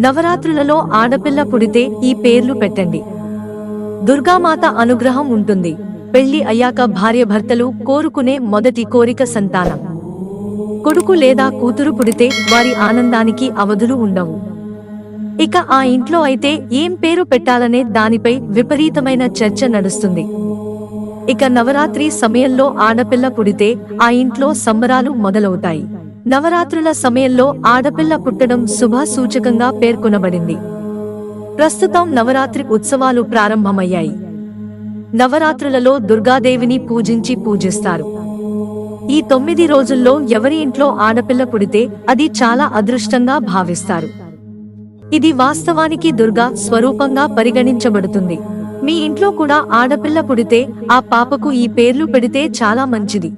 నవరాత్రులలో ఆడపిల్ల పుడితే ఈ పేర్లు పెట్టండి. దుర్గామాత అనుగ్రహం ఉంటుంది. పెళ్ళి అయ్యాక భార్య భర్తలు కోరుకునే మొదటి కోరిక సంతానం. కొడుకు లేదా కూతురు పుడితే వారి ఆనందానికి అవధులు ఉండవు. ఇక ఆ ఇంట్లో అయితే ఏం పేరు పెట్టాలనే దానిపై విపరీతమైన చర్చ నడుస్తుంది. ఇక నవరాత్రి సమయంలో ఆడపిల్ల పుడితే ఆ ఇంట్లో సంబరాలు మొదలవుతాయి. నవరాత్రుల సమయంలో ఆడపిల్ల పుట్టడం శుభ సూచకంగా పేర్కొనబడింది. ప్రస్తుతం నవరాత్రి ఉత్సవాలు ప్రారంభమయ్యాయి. నవరాత్రులలో దుర్గాదేవిని పూజించి పూజిస్తారు. ఈ తొమ్మిది రోజుల్లో ఎవరి ఇంట్లో ఆడపిల్ల పుడితే అది చాలా అదృష్టంగా భావిస్తారు. ఇది వాస్తవానికి దుర్గా స్వరూపంగా పరిగణించబడుతుంది. మీ ఇంట్లో కూడా ఆడపిల్ల పుడితే ఆ పాపకు ఈ పేర్లు పెడితే చాలా మంచిది.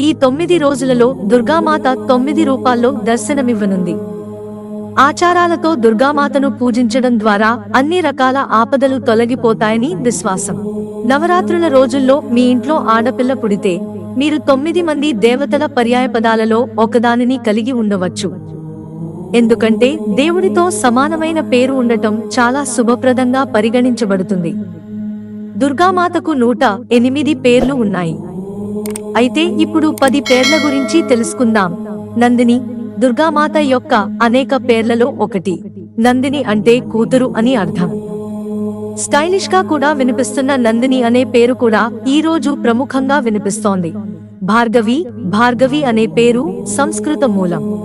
ఈ తొమ్మిది రోజులలో దుర్గామాత తొమ్మిది రూపాల్లో దర్శనమివ్వనుంది. ఆచారాలతో దుర్గామాతను పూజించడం ద్వారా అన్ని రకాల ఆపదలు తొలగిపోతాయని విశ్వాసం. నవరాత్రుల రోజుల్లో మీ ఇంట్లో ఆడపిల్ల పుడితే మీరు తొమ్మిది మంది దేవతల పర్యాయపదాలలో ఒకదానిని కలిగి ఉండవచ్చు. ఎందుకంటే దేవుడితో సమానమైన పేరు ఉండటం చాలా శుభప్రదంగా పరిగణించబడుతుంది. దుర్గామాతకు నూట ఎనిమిది పేర్లు ఉన్నాయి. అయితే ఇప్పుడు పది పేర్ల గురించి తెలుసుకుందాం. నందిని దుర్గామాత యొక్క అనేక పేర్లలో ఒకటి. నందిని అంటే కూతురు అని అర్థం. స్టైలిష్గా కూడా వినిపిస్తున్న నందిని అనే పేరు కూడా ఈ రోజు ప్రముఖంగా వినిపిస్తోంది. భార్గవి భార్గవి అనే పేరు సంస్కృత మూలం.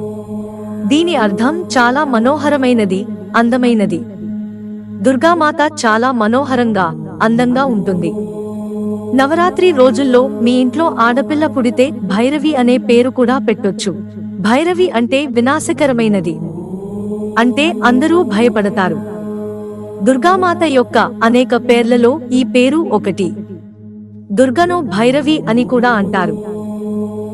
దీని అర్థం చాలా మనోహరమైనది అందమైనది. దుర్గామాత చాలా మనోహరంగా అందంగా ఉంటుంది. నవరాత్రి రోజుల్లో మీ ఇంట్లో ఆడపిల్ల పుడితే భైరవి అనే పేరు కూడా పెట్టొచ్చు. భైరవి అంటే వినాశకరమైనది. అంటే అందరూ భయపడతారు. దుర్గామాత యొక్క అనేక పేర్లలో ఈ పేరు ఒకటి. దుర్గను భైరవి అని కూడా అంటారు.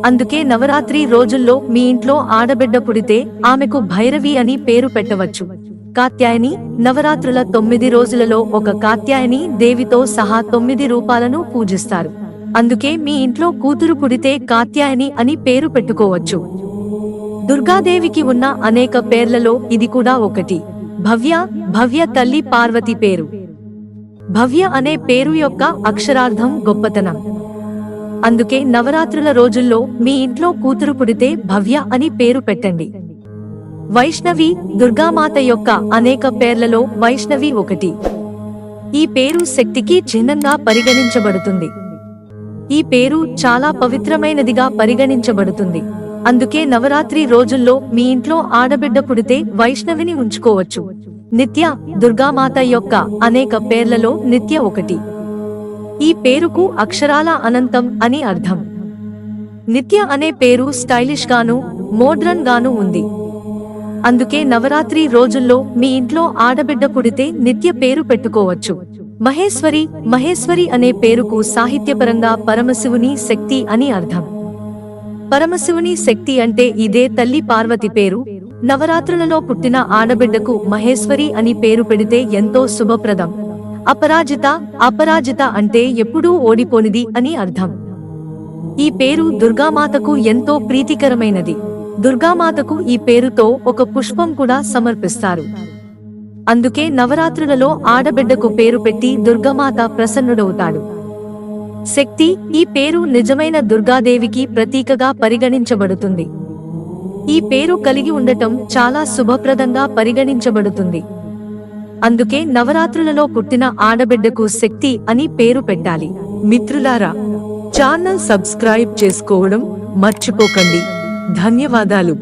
అందుకే నవరాత్రి రోజుల్లో మీ ఇంట్లో ఆడబిడ్డ పుడితే ఆమెకు భైరవి అని పేరు పెట్టవచ్చు. కాత్యాయని నవరాత్రుల తొమ్మిది రోజులలో ఒక కాత్యాయని దేవితో సహా తొమ్మిది రూపాలను పూజిస్తారు. అందుకే మీ ఇంట్లో కూతురు పుడితే కాత్యాయని అని పేరు పెట్టుకోవచ్చు. దుర్గాదేవికి ఉన్న అనేక పేర్లలో ఇది కూడా ఒకటి. భవ్య భవ్య తల్లి పార్వతి పేరు. భవ్య అనే పేరు యొక్క అక్షరార్థం గొప్పతనం. అందుకే నవరాత్రుల రోజుల్లో మీ ఇంట్లో కూతురు పుడితే భవ్య అని పేరు పెట్టండి. వైష్ణవి దుర్గామాత యొక్క అనేక పేర్లలో వైష్ణవి ఒకటి. ఈ పేరు శక్తికి చిహ్నంగా పరిగణించబడుతుంది. ఈ పేరు చాలా పవిత్రమైనదిగా పరిగణించబడుతుంది. అందుకే నవరాత్రి రోజుల్లో మీ ఇంట్లో ఆడబిడ్డ పుడితే వైష్ణవిని ఉంచుకోవచ్చు. నిత్య దుర్గామాత యొక్క అనేక పేర్లలో నిత్య ఒకటి. ఈ పేరుకు అక్షరాల అనంతం అని అర్థం. నిత్య అనే పేరు స్టైలిష్ గాను మోడ్రన్ గాను ఉంది. అందుకే నవరాత్రి రోజుల్లో మీ ఇంట్లో ఆడబిడ్డ పుడితే నిత్య పేరు పెట్టుకోవచ్చు. మహేశ్వరి మహేశ్వరి అనే పేరుకు సాహిత్యపరంగా పరమశివుని శక్తి అని అర్థం. పరమశివుని శక్తి అంటే ఇదే తల్లి పార్వతి పేరు. నవరాత్రులలో పుట్టిన ఆడబిడ్డకు మహేశ్వరి అని పేరు పెడితే ఎంతో శుభప్రదం. అపరాజిత అపరాజిత అంటే ఎప్పుడూ ఓడిపోనిది అని అర్థం. ఈ పేరు దుర్గామాతకు ఎంతో ప్రీతికరమైనది. దుర్గామాతకు ఈ పేరుతో ఒక పుష్పం కూడా సమర్పిస్తారు. అందుకే నవరాత్రులలో ఆడబిడ్డకు పేరు పెట్టి దుర్గామాత ప్రసన్నుడవుతాడు. శక్తి ఈ పేరు నిజమైన దుర్గాదేవికి ప్రతీకగా పరిగణించబడుతుంది. ఈ పేరు కలిగి ఉండటం చాలా శుభప్రదంగా పరిగణించబడుతుంది. అందుకే నవరాత్రులలో పుట్టిన ఆడబిడ్డకు శక్తి అని పేరు పెట్టాలి. మిత్రులారా ఛానల్ సబ్స్క్రైబ్ చేసుకోవడం మర్చిపోకండి. ధన్యవాదాలు.